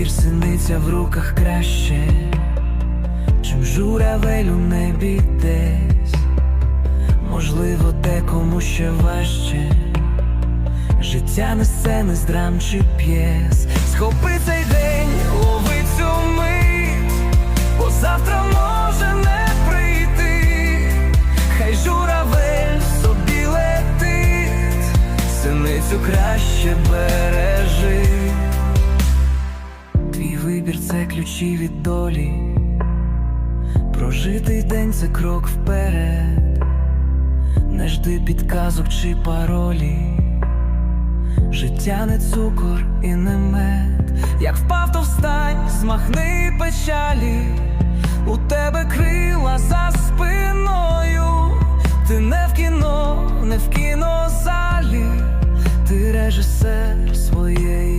Повір, синиця в руках краще, чим журавель у небі десь. Можливо, декому ще важче. Життя несе не з драм чи п'єс. Схопи цей день, лови цю мить, бо завтра може не прийти. Хай журавель собі летить, синицю краще бережи. Ключі від долі. Прожитий день це крок вперед. Не жди підказок чи паролі. Життя не цукор і не мед. Як впав, то встань, змахни печалі. У тебе крила за спиною. Ти не в кіно, не в кінозалі. Ти режисер своєї